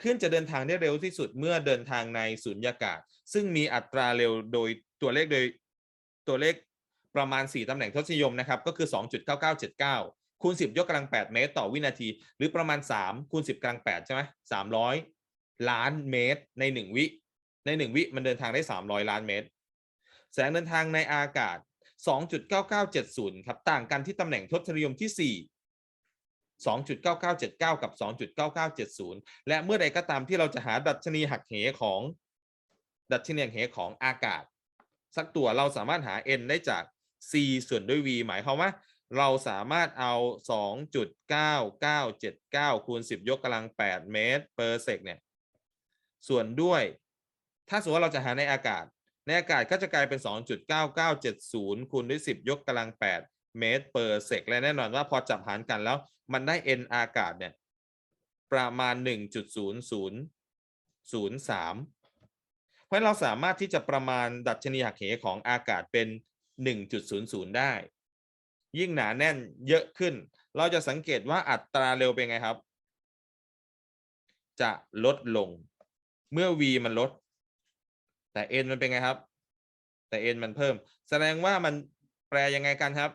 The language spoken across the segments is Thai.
คลื่นจะเดินทางได้เร็วที่สุดเมื่อเดินทางในสุญญากาศ ซึ่งมีอัตราเร็วโดยตัวเลขโดยตัวเลขประมาณ 4 ตำแหน่งทศนิยมนะครับ ก็คือ 2.9979 คูณ 10 ยกกำลัง 8 เมตรต่อวินาที หรือประมาณ 3 คูณ 10กำลัง 8 ใช่ไหม300 ล้านเมตรใน 1 วิ ใน 1 วิมันเดินทางได้ 300 ล้านเมตร แสงเดินทางในอากาศ 2.9970 ครับ ต่างกันที่ตำแหน่งทศนิยมที่4 2.9979 กับ 2.9970 และเมื่อใดก็ตามที่เราจะหาดัชนีหักเหของ ดัชนีหักเหของอากาศ สักตัวเราสามารถหา n ได้จาก c ส่วนด้วย v หมายความว่าเราสามารถเอา 2.9979 คูณ 10 ยกกำลัง 8 เมตร per sec เนี่ย ส่วนด้วย ถ้าสมมติว่าเราจะหาในอากาศ ในอากาศก็จะกลายเป็น 2.9970 คูณด้วย 10 ยกกำลัง 8 เมตร per sec และแน่นอนว่าพอจับหารกันแล้ว มันได้ n อากาศเนี่ยประมาณ 1.0003 เพราะเราสามารถที่จะประมาณดัชนีหักเหของอากาศเป็น 1.00 ได้ ยิ่งหนาแน่นเยอะขึ้น เราจะสังเกตว่าอัตราเร็วเป็นไงครับ จะลดลง เมื่อ v มันลด แต่ n มันเป็นไงครับ แต่ n มันเพิ่ม แสดงว่ามันแปลยังไงกันครับ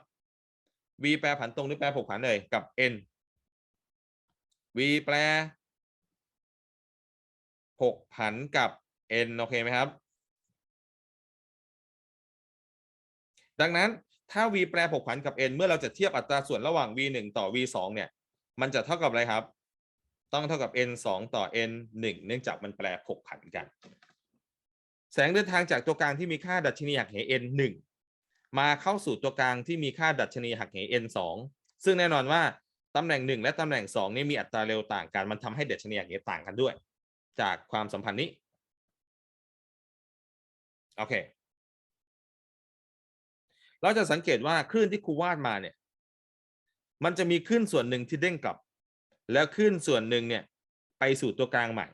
v แปลผันตรงหรือแปลผกผันเลยกับ n v แปลผกผันกับ n โอเคไหมครับ ดังนั้นถ้า v แปรผกผันกับ n เมื่อเราจะเทียบอัตราส่วนระหว่าง v 1ต่อ v 2เนี่ย มันจะเท่ากับอะไรครับ ต้องเท่ากับ n 2ต่อ n 1เนื่องจากมันแปรผกผันกัน แสงเดินทางจากตัวกลางที่มีค่าดัชนีหักเห n 1 มาเข้าสู่ตัวกลางที่มีค่าดัชนีหักเห n 2 ซึ่งแน่นอนว่าตำแหน่ง 1 และตำแหน่ง2นี่มีอัตราเร็วต่างกันมันทำให้ดัชนีหักเหต่างกันด้วย จากความสัมพันธ์นี้โอเค เราจะสังเกตว่าคลื่นที่ครูวาดมาเนี่ย มันจะมีคลื่นส่วนหนึ่งที่เด้งกลับ แล้วคลื่นส่วนหนึ่งเนี่ย ไปสู่ตัวกลางใหม่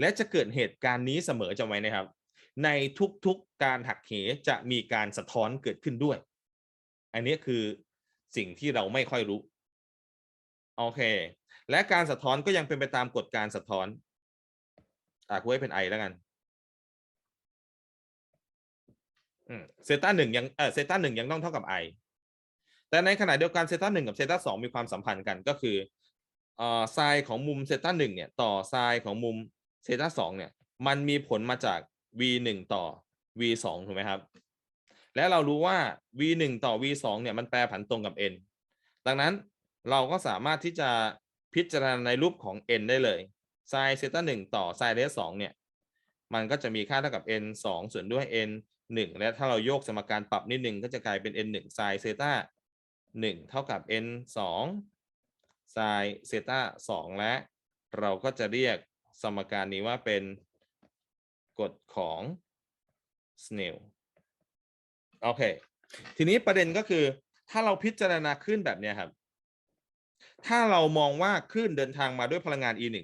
และจะเกิดเหตุการณ์นี้เสมอจำไว้นะครับ ในทุกๆการหักเหจะมีการสะท้อนเกิดขึ้นด้วย อันนี้คือสิ่งที่เราไม่ค่อยรู้ โอเค และการสะท้อนก็ยังเป็นไปตามกฎการสะท้อน อะกูให้เป็นไอแล้วกันเซต้าหนึ่งยังเออเซต้าหนึ่งยังต้องเท่ากับ i แต่ในขณะเดียวกันเซต้าหนึ่งกับเซต้าสองมีความสัมพันธ์กันก็คือเอ่อไซน์ของมุมเซต้าหนึ่งเนี่ย ต่อไซน์ของมุมเซต้าสองเนี่ย มันมีผลมาจาก v หนึ่งต่อ v สองถูกไหมครับ และเรารู้ว่า v หนึ่งต่อ v สองเนี่ยมันแปรผันตรงกับ n ดังนั้นเราก็สามารถที่จะพิจารณาในรูปของ n ได้เลยไซน์เซต้าหนึ่งต่อไซน์เรสสองเนี่ย มันก็จะมีค่าเท่ากับ n สองส่วนด้วย n หนึ่งและถ้าเราโยกสมการปรับนิดหนึ่งก็จะกลายเป็น n หนึ่งไซน์เซต้าหนึ่งเท่ากับ n สองไซน์เซต้าสองและเราก็จะเรียกสมการนี้ว่าเป็น กฎของ Snell โอเค ทีนี้ประเด็นก็คือ ถ้าเราพิจารณาคลื่นแบบนี้ครับ ถ้าเรามองว่าคลื่นเดินทางมาด้วยพลังงาน e 1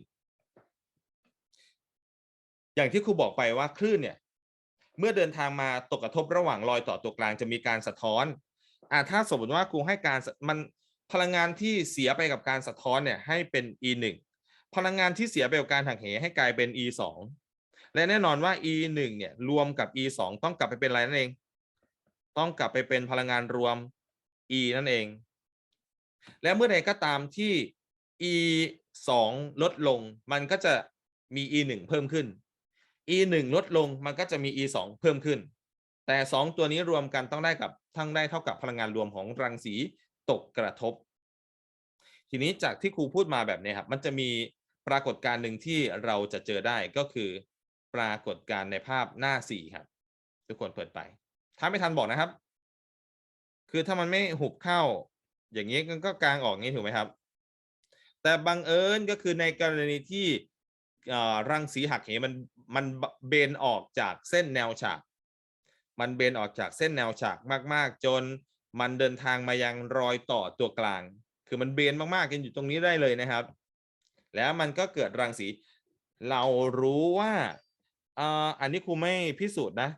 อย่างที่ครูบอกไปว่าคลื่นเนี่ย เมื่อเดินทางมาตกกระทบระหว่างรอยต่อตัวกลางจะมีการสะท้อนอ่าถ้าสมมติว่าครูให้การมันพลังงานที่เสียไปกับการสะท้อนเนี่ยให้เป็น e 1พลังงานที่เสียไปกับการหักเหให้กลายเป็น e 2 และแน่นอนว่า e 1เนี่ยรวมกับ e 2ต้องกลับไปเป็นอะไรนั่นเอง ต้องกลับไปเป็นพลังงานรวม e นั่นเอง และเมื่อใดก็ตามที่ e 2ลดลง มันก็จะมี e 1เพิ่มขึ้น e 1ลดลงมันก็จะมี e 2เพิ่มขึ้น แต่ 2 ตัวนี้รวมกันต้องได้กับทั้งได้เท่ากับพลังงานรวมของรังสีตกกระทบ ทีนี้จากที่ครูพูดมาแบบนี้ครับ มันจะมีปรากฏการณ์หนึ่งที่เราจะเจอได้ก็คือ ปรากฏการในภาพหน้า4ครับ ทุกคนเปิดไป ถ้าไม่ทันบอกนะครับ คือถ้ามันไม่หุบเข้า อย่างนี้ก็กลางออกงี้ถูกไหมครับ แต่บังเอิญก็คือในกรณีที่รังสีหักเหมันมันเบนออกจากเส้นแนวฉาก มันเบนออกจากเส้นแนวฉากมาก ๆ จนมันเดินทางมายังรอยต่อตัวกลาง คือมันเบนมากๆกันอยู่ตรงนี้ได้เลยนะครับ แล้วมันก็เกิดรังสี เรารู้ว่า อันนี้ครูไม่พิสูจน์นะ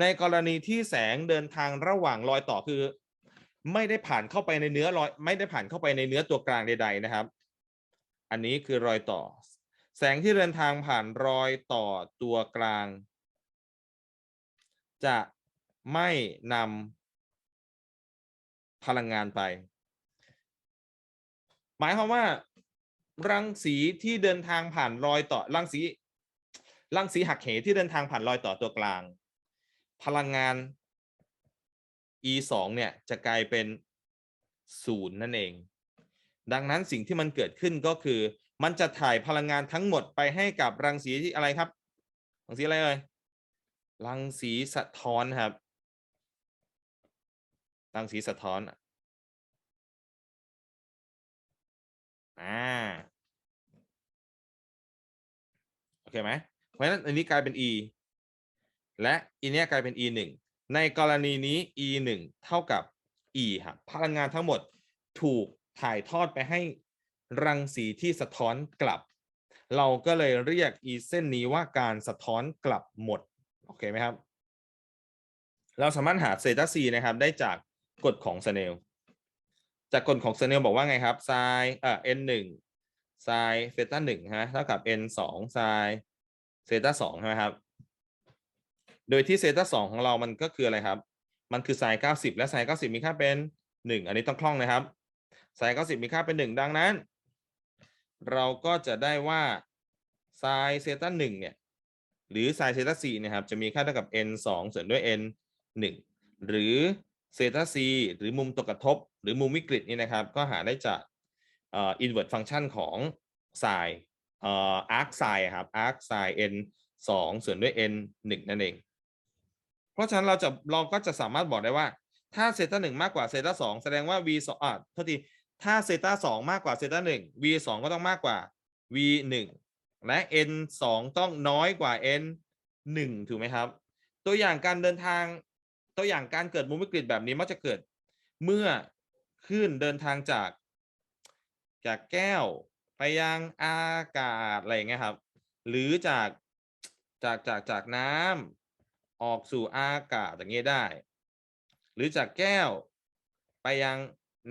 ในกรณีที่แสงเดินทางระหว่างรอยต่อคือ ไม่ได้ผ่านเข้าไปในเนื้อรอย ไม่ได้ผ่านเข้าไปในเนื้อตัวกลางใด ๆนะครับ อันนี้คือรอยต่อ แสงที่เดินทางผ่านรอยต่อตัวกลาง จะไม่นำพลังงานไป หมายความว่ารังสีที่เดินทางผ่านรอยต่อรังสี รังสีหักเหที่เดินทางผ่านรอยต่อตัวกลาง พลังงาน e สองเนี่ยจะกลายเป็นศูนย์นั่นเอง ดังนั้นสิ่งที่มันเกิดขึ้นก็คือ มันจะถ่ายพลังงานทั้งหมดไปให้กับรังสีที่อะไรครับ รังสีอะไรเอ่ยรังสีสะท้อนครับ รังสีสะท้อนอ่าโอเคไหม เพราะฉะนั้นอันนี้กลายเป็น e และอีเนี้ยกลายเป็น e หนึ่งในกรณีนี้ e หนึ่งเท่ากับ e ครับพลังงานทั้งหมดถูกถ่ายทอดไปให้รังสีที่สะท้อนกลับ เราก็เลยเรียก e เส้นนี้ว่าการสะท้อนกลับหมด โอเคไหมครับ เราสามารถหาเซต้า c นะครับได้จากกฎของสเนลจากกฎของสเนลบอกว่าไงครับไซเอ่อ n หนึ่งไซเซตาหนึ่งฮะเท่ากับ n สองไซ เซต้าสองใช่ไหมครับ โดยที่เซต้าสองของเรามันก็คืออะไรครับ มันคือไซน์เก้าสิบและไซน์เก้าสิบมีค่าเป็นหนึ่งอันนี้ต้องคล่องนะครับไซน์เก้าสิบมีค่าเป็นหนึ่งดังนั้น เราก็จะได้ว่าไซน์เซต้าหนึ่งเนี่ยหรือไซน์เซต้าสี่นี่ยครับจะมีค่าเท่ากับ n สองส่วนด้วย n หนึ่งหรือเซต้า c หรือมุมตกกระทบ หรือมุมวิกฤตนี่นะครับ ก็หาได้จากอ่อ invert function ของไซน์ อ่อ arc sin ครับ arc sin n สองส่วนด้วย n หนึ่งนั่นเอง เพราะฉะนั้นเราจะเราก็จะสามารถบอกได้ว่า ถ้าเซต้าหนึ่งมากกว่าเซต้าสองแสดงว่า v สองอะโทษทีถ้าเซต้าสองมากกว่าเซต้าหนึ่ง v สองก็ต้องมากกว่า v หนึ่งและ n สองต้องน้อยกว่า n หนึ่งถูกไหมครับ ตัวอย่างการเดินทางตัวอย่างการเกิดมุมวิกฤตแบบนี้มักจะเกิด เมื่อคลื่นเดินทางจาก จากแก้ว ไปยังอากาศอะไรอย่างเงี้ยครับ หรือจากจากจากจากน้ำออกสู่อากาศอย่างนี้ได้ หรือจากแก้วไปยัง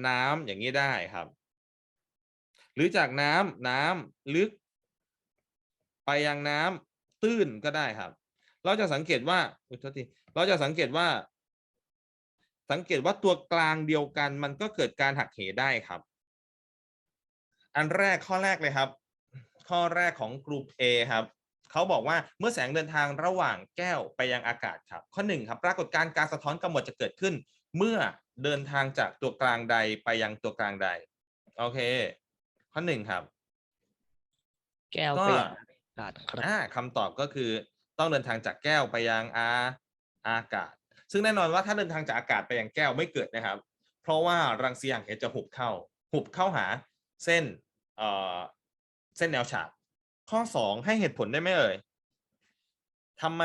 น้ำอย่างนี้ได้ครับ หรือจากน้ำน้ำลึก ไปยังน้ำตื้นก็ได้ครับ เราจะสังเกตว่าอุ๊ยโทษทีเราจะสังเกตว่า สังเกตว่าตัวกลางเดียวกัน มันก็เกิดการหักเหได้ครับ อันแรกข้อแรกเลยครับ ข้อแรกของกลุ่ม A ครับเขาบอกว่าเมื่อแสงเดินทางระหว่างแก้วไปยังอากาศครับ ข้อหนึ่งครับปรากฏการณ์การสะท้อนกำหนดจะเกิดขึ้น เมื่อเดินทางจากตัวกลางใดไปยังตัวกลางใด โอเค ข้อหนึ่งครับ แก้วก็ไปยังอากาศครับอ่าคำตอบก็คือต้องเดินทางจากแก้วไปยังอาอากาศ ซึ่งแน่นอนว่าถ้าเดินทางจากอากาศไปยังแก้วไม่เกิดนะครับ เพราะว่ารังสีอย่างเหตุจะหุบเข้า หุบเข้าหาเส้น เอ่อเส้นแนวฉาก ข้อสองให้เหตุผลได้ไหมเอ่ยทำไม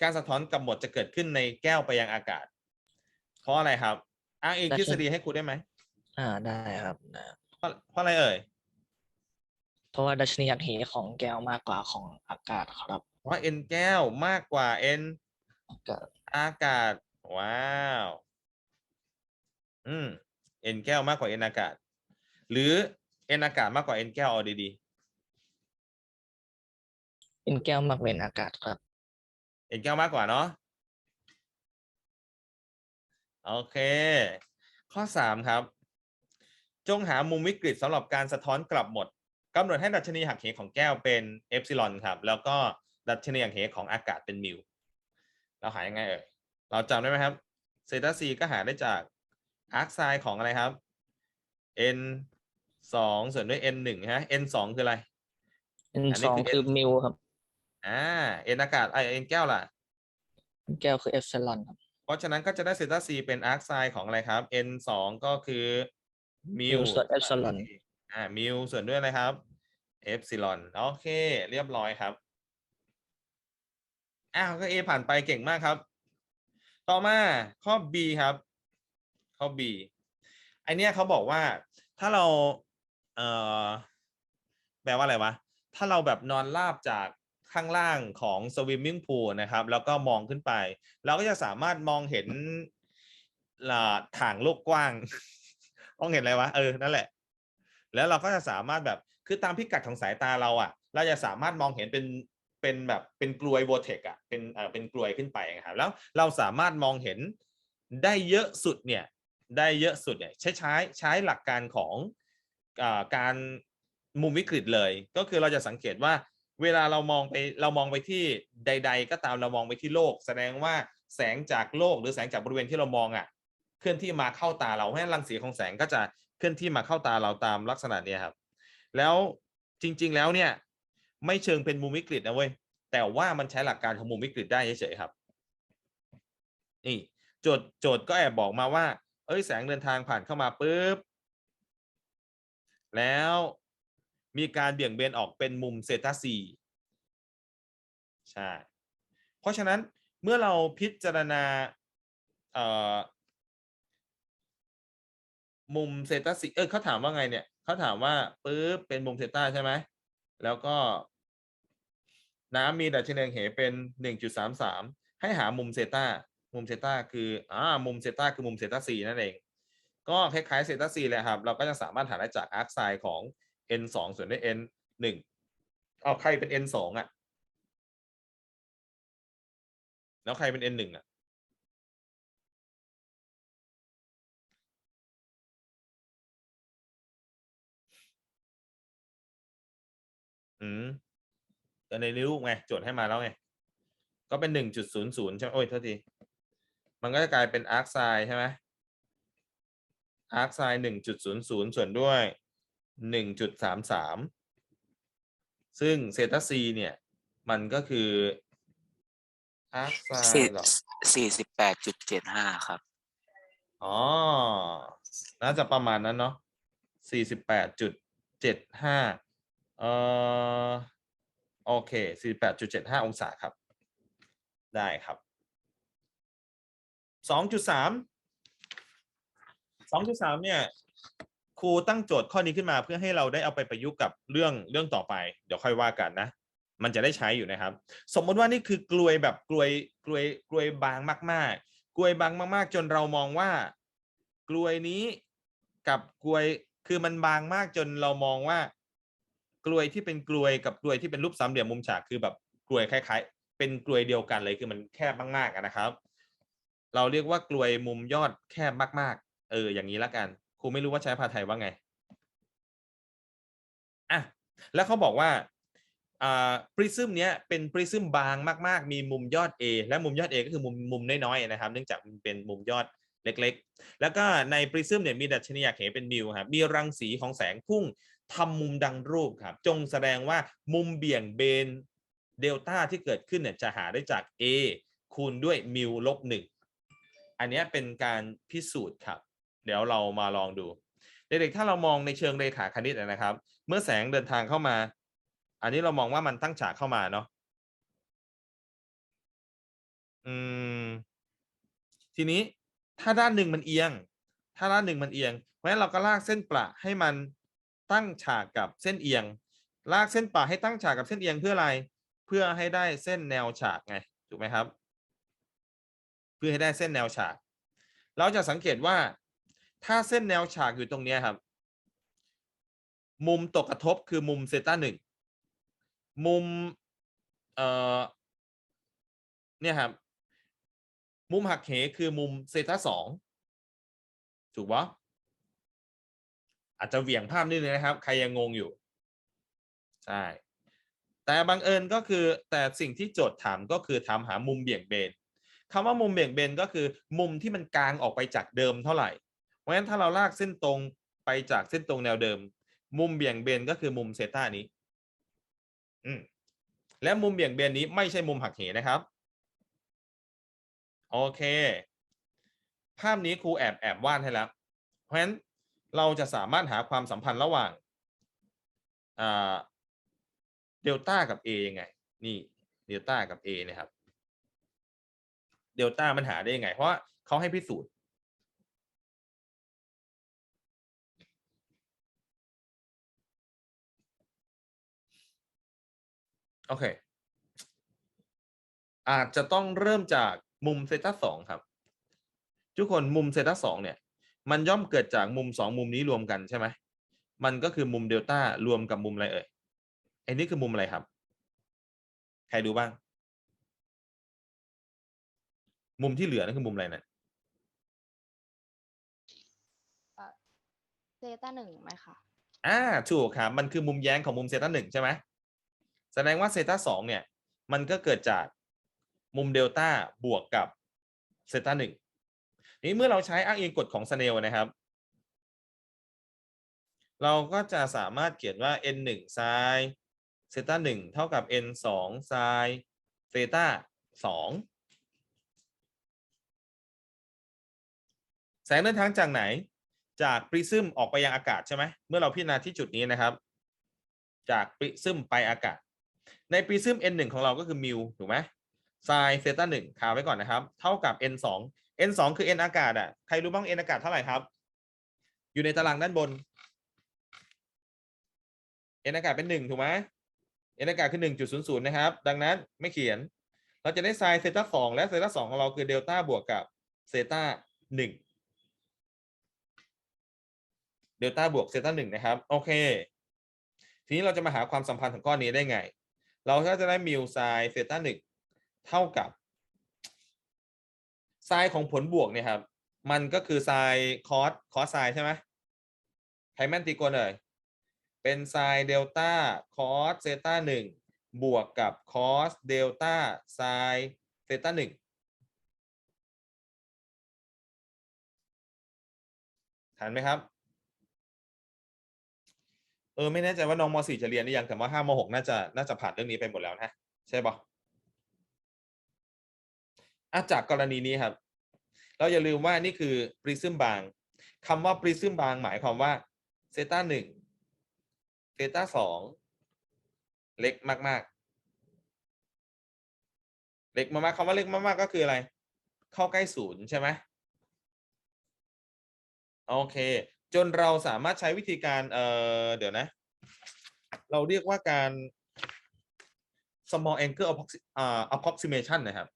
การสะท้อนกับหมดจะเกิดขึ้นในแก้วไปยังอากาศ เพราะอะไรครับ อ้างอิงทฤษฎีให้ครูได้ไหมอ่าได้ครับนะเพราะเพราะอะไรเอ่ยเพราะว่าดัชนีหักเหของแก้วมากกว่าของอากาศครับเพราะ n แก้วมากกว่า n อากาศอากาศ ว้าว อืม n แก้วมากกว่า n อากาศ หรือ n อากาศมากกว่า n แก้วเอาดีเป็นแก้วมากกว่าอากาศครับๆ n แก้วมากกว่าเนาะโอเค ข้อสามครับ จงหามุมวิกฤตสำหรับการสะท้อนกลับหมดกำหนดให้ดัชนีหักเหของแก้วเป็นเอฟซิลอนครับ แล้วก็ดัชนีหักเหของอากาศเป็นมิวเราหายังไงเอ่ยเราจำได้ไหมครับเซตาซีก็หาได้จากอาร์คไซน์ของอะไรครับ n สองส่วนด้วย n หนึ่งฮะ n สองคืออะไรเป็นอันนี้สองคือคือมิวครับ อ่า n อากาศไอ n แก้วล่ะแก้วคือเอฟเซลอนครับ เพราะฉะนั้นก็จะได้เซตาซีเป็นอาร์คไซน์ของอะไรครับ n สองก็คือมิวมิวส่วน epsilon อ่ามิวส่วนด้วยอะไรครับเอฟซิลอนโอเค เรียบร้อยครับอ้าวก็ A ผ่านไปเก่งมากครับ ต่อมาข้อ B ครับ ข้อ B ไอเนี้ยเขาบอกว่าถ้าเรา เอ่อแปลว่าอะไรวะ ถ้าเราแบบนอนราบจากข้างล่างของสวิมมิ่งพูลนะครับ แล้วก็มองขึ้นไป เราก็จะสามารถมองเห็นล่ะถางโลกกว้าง มองเห็นอะไรวะ เออ นั่นแหละ แล้วเราก็จะสามารถแบบ คือตามพิกัดของสายตาเราอะ เราจะสามารถมองเห็นเป็น เป็นแบบเป็นกลวยโวเทกอะ เป็นเอ่อเป็นกลวยขึ้นไปนะครับ แล้วเราสามารถมองเห็นได้เยอะสุดเนี่ย ได้เยอะสุดเนี่ย ใช้ใช้ใช้หลักการของ การมุมวิกฤตเลย ก็คือเราจะสังเกตว่าเวลาเรามองไปเรามองไปที่ใด ๆ ก็ตามเรามองไปที่โลก แสดงว่าแสงจากโลกหรือแสงจากบริเวณที่เรามองอะเคลื่อนที่มาเข้าตาเราให้รังสีของแสงก็จะเคลื่อนที่มาเข้าตาเราตามลักษณะเนี้ยครับ แล้วจริง ๆ แล้วเนี่ยไม่เชิงเป็นมุมวิกฤตนะเว้ยแต่ว่ามันใช้หลักการของมุมวิกฤตได้เฉยๆครับนี่โจทย์โจทย์ก็แอบบอกมาว่า เอ้ยแสงเดินทางผ่านเข้ามาปุ๊บ แล้วมีการเบี่ยงเบนออกเป็นมุมเซตาซีใช่ เพราะฉะนั้นเมื่อเราพิจารณามุมเซตาซีเออเขาถามว่าไงเนี่ยเขาถามว่าปุ๊บเป็นมุมเซตาใช่ไหม แล้วก็ น้ำมีดัชนีเหเป็นหนึ่งจุดสามสามให้หามุมเซตามุมเซตาคืออ่ามุมเซตาคือมุมเซตาซีนั่นเอง ก็คล้ายๆเซตาซีเลยครับ เราก็จะสามารถหาได้จากอาร์คไซน์ของ n สองส่วนด้วย n หนึ่งเอาใครเป็น n สองอะ แล้วใครเป็น n หนึ่งอะอืมก็ในรูปไงโจทย์ให้มาแล้วไง ก็เป็นหนึ่งจุดศูนย์ศูนย์ใช่ไหมโอ้ยโทษที มันก็จะกลายเป็นอาร์คไซน์ใช่ไหม อาร์คไซน์หนึ่งจุดศูนย์ศูนย์ส่วนด้วยหนึ่งจุดสามสามซึ่งเซตาซีเนี่ย มันก็คืออาร์คไซสี่น์หรอสี่สิบแปดจุดเจ็ดห้าครับ อ๋อ น่าจะประมาณนั้นเนาะสี่สิบแปดจุดเจ็ดห้าเอ่อโอเคสี่แปดจุดเจ็ดห้าองศาครับ ได้ครับสองจุดสาม สองจุดสามเนี่ยครูตั้งโจทย์ข้อนี้ขึ้นมาเพื่อให้เราได้เอาไปประยุกต์กับเรื่องเรื่องต่อไป เดี๋ยวค่อยว่ากันนะ มันจะได้ใช้อยู่นะครับ สมมติว่านี่คือกลวยแบบกลวยกลวยกลวยบางมาก ๆ กลวยบางมาก ๆ จนเรามองว่า กลวยนี้กับกลวยคือมันบางมากจนเรามองว่า กลวยที่เป็นกลวยกับกลวยที่เป็นรูปสามเหลี่ยมมุมฉากคือแบบกลวยคล้ายๆ เป็นกลวยเดียวกันเลยคือมันแคบมากๆนะครับ เราเรียกว่ากลวยมุมยอดแคบมากๆ เอออย่างนี้ละกันครูไม่รู้ว่าใช้ภาษาไทยว่าไงอะแล้วเขาบอกว่าอ่าปริซึมเนี้ยเป็นปริซึมบางมาก ๆ มีมุมยอด A และมุมยอด A ก็คือมุมมุมน้อยๆนะครับ เนื่องจากมันเป็นมุมยอดเล็กๆ แล้วก็ในปริซึมเนี่ยมีดัชนีอยากเหเป็นมิวครับมีรังสีของแสงพุ่งทำมุมดังรูปครับ จงแสดงว่ามุมเบี่ยงเบนเดลต้าที่เกิดขึ้นเนี่ยจะหาได้จาก A คูณด้วยมิวลบหนึ่งอันเนี้ยเป็นการพิสูจน์ครับ ดี๋ยวเรามาลองดู เด็กๆถ้าเรามองในเชิงเรขาคณิตนะครับ เมื่อแสงเดินทางเข้ามา อันนี้เรามองว่ามันตั้งฉากเข้ามาเนาะอืม ทีนี้ถ้าด้านหนึ่งมันเอียง ถ้าด้านหนึ่งมันเอียงเพราะฉะนั้นเราก็ลากเส้นประให้มันตั้งฉากกับเส้นเอียง ลากเส้นประให้ตั้งฉากกับเส้นเอียงเพื่ออะไร เพื่อให้ได้เส้นแนวฉากไงถูกไหมครับ เพื่อให้ได้เส้นแนวฉาก เราจะสังเกตว่า ถ้าเส้นแนวฉากอยู่ตรงนี้ครับ มุมตกกระทบคือมุมเซต้าหนึ่งมุมเอ่อเนี่ยครับ มุมหักเหคือมุมเซต้าสองถูกปะอาจจะเหวี่ยงภาพนิดนึงนะครับ ใครยังงงอยู่ ใช่ แต่บังเอิญก็คือแต่สิ่งที่โจทย์ถามก็คือถามหามุมเบี่ยงเบนคำว่ามุมเบี่ยงเบนก็คือ มุมที่มันกลางออกไปจากเดิมเท่าไหร่ ราะฉะนั้นถ้าเราลากเส้นตรงไปจากเส้นตรงแนวเดิม มุมเบี่ยงเบนก็คือมุมเซต้านี้ อืมและมุมเบี่ยงเบนนี้ไม่ใช่มุมหักเหนะครับ โอเค ภาพนี้ครูแอบแอบวาดให้แล้ว เพราะฉะนั้นเราจะสามารถหาความสัมพันธ์ระหว่างเดลต้ากับ A ยังไง นี่เดลต้ากับ A นะครับ เดลต้ามันหาได้ยังไง เพราะเขาให้พิสูจน์ โอเค อาจจะต้องเริ่มจากมุมเซตาสองครับ ทุกคนมุมเซตาสองเนี่ย มันย่อมเกิดจากมุมสองมุมนี้รวมกันใช่ไหมมันก็คือมุมเดลต้ารวมกับมุมอะไรเอ่ยไอ้นี่คือมุมอะไรครับ ใครดูบ้าง มุมที่เหลือนั่นคือมุมอะไรนะเซต้าหนึ่งไหมคะอ่าถูกครับมันคือมุมแย้งของมุมเซตาหนึ่งใช่ไหมแส ดงว่าเซต้าสองเนี่ย มันก็เกิดจากมุมเดลต้าบวกกับเซต้าหนึ่งนี้เมื่อเราใช้อ้างอิงกฎของสเนลนะครับ เราก็จะสามารถเขียนว่า n 1 sin เซต้าหนึ่งเท่ากับ n 2 sin เซต้าสองแสงเดินทางจากไหน จากปริซึมออกไปยังอากาศใช่ไหม เมื่อเราพิจารณาที่จุดนี้นะครับ จากปริซึมไปอากาศ ในปริซึม n 1ของเราก็คือมิวถูกไหมไซน์เซต้าหนึ่งคาไว้ก่อนนะครับ เท่ากับ n 2 n 2คือ n อากาศอะใครรู้บ้าง n อากาศเท่าไหร่ครับ อยู่ในตารางด้านบน n อากาศเป็นหนึ่งถูกไหม n อากาศคือหนึ่งจุดศูนย์ศูนย์นะครับ ดังนั้นไม่เขียน เราจะได้ไซน์เซต้าสองและเซต้าสองของเราคือเดลต้าบวกกับเซต้าหนึ่งเดลต้าบวกเซต้าหนึ่งนะครับ โอเค ทีนี้เราจะมาหาความสัมพันธ์ของก้อนนี้ได้ไง เราก็จะได้มิวไซเซต้าหนึ่งเท่ากับไซของผลบวกเนี่ยครับ มันก็คือไซคอสคอสไซใช่ไหมใครแม่นตีกลเลยเป็นไซเดลต้าคอสเซต้าหนึ่งบวกกับคอสเดลต้าไซเซต้าหนึ่งทันไหมครับ ออไม่แน่ใจว่าน้องม .4 จะเรียนหรือยังแต่ว่า5ม .6 น่าจะน่าจะผ่านเรื่องนี้ไปหมดแล้วนะใช่ปะอะจากกรณีนี้ครับ เราอย่าลืมว่านี่คือปริซึมบางคำว่าปริซึมบางหมายความว่าเซต้าหนึ่งเซต้าสองเล็กมาก ๆ เล็กมากๆคำว่าเล็กมากๆก็คืออะไร เข้าใกล้ศูนย์ใช่ไหมโอเค จนเราสามารถใช้วิธีการเอ่อเดี๋ยวนะ เราเรียกว่าการ small angle approxi- อ่า approximation นะครับ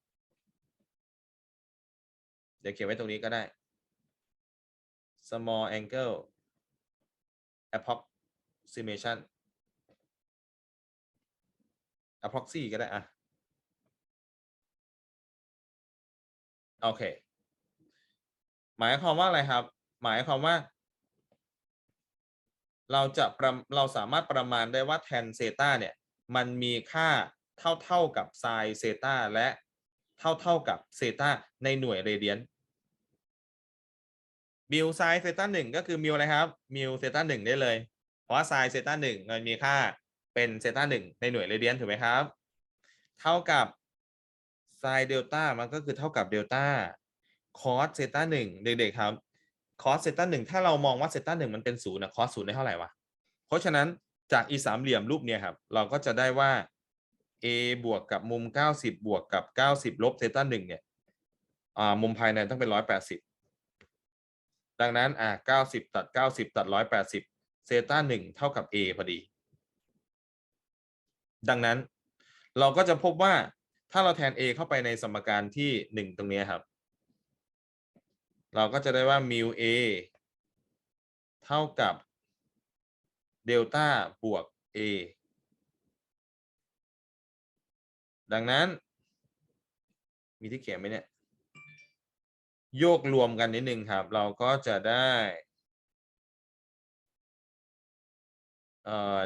เดี๋ยวเขียนไว้ตรงนี้ก็ได้ small angle approximation approxy ก็ได้อะโอเค หมายความว่าอะไรครับ หมายความว่า เราจะประเราสามารถประมาณได้ว่าแทนเซตาเนี่ยมันมีค่าเท่าเท่ากับไซเซตาและเท่าเท่ากับเซตาในหน่วยเรเดียนมิวไซเซตาหนึ่งก็คือมิวอะไรครับมิวเซตาหนึ่งได้เลย เพราะว่าไซเซตาหนึ่งมันมีค่าเป็นเซตาหนึ่งในหน่วยเรเดียนถูกไหมครับ เท่ากับไซเดลต้ามันก็คือเท่ากับเดลต้าคอสเซตาหนึ่งเด็กๆครับ คอสเซต้าหนึ่งถ้าเรามองว่าเซต้าหนึ่งมันเป็นศูนย์นะคอสศูนย์ได้เท่าไหร่วะ เพราะฉะนั้นจากอีสามเหลี่ยมรูปเนี่ยครับ เราก็จะได้ว่า a บวกกับมุม 90 บวกกับ 90 ลบเซต้าหนึ่งเนี่ยมุมภายในต้องเป็น 180 ดังนั้นอ่า90 ตัด 90 ตัด 180 เซต้าหนึ่งเท่ากับ a พอดี ดังนั้นเราก็จะพบว่าถ้าเราแทน a เข้าไปในสมการที่ 1 ตรงเนี้ยครับ เราก็จะได้ว่า mu a เท่ากับเดลต้าบวก a ดังนั้น มีที่เขียนไหมเนี่ย โยกรวมกันนิดนึงครับ เราก็จะได้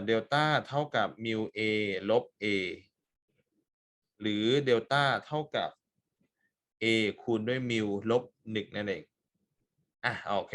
เดลต้าเท่ากับ mu a ลบ a หรือเดลต้าเท่ากับ a คูณด้วยมิวลบหนึ่งนั่นเอง อะโอเค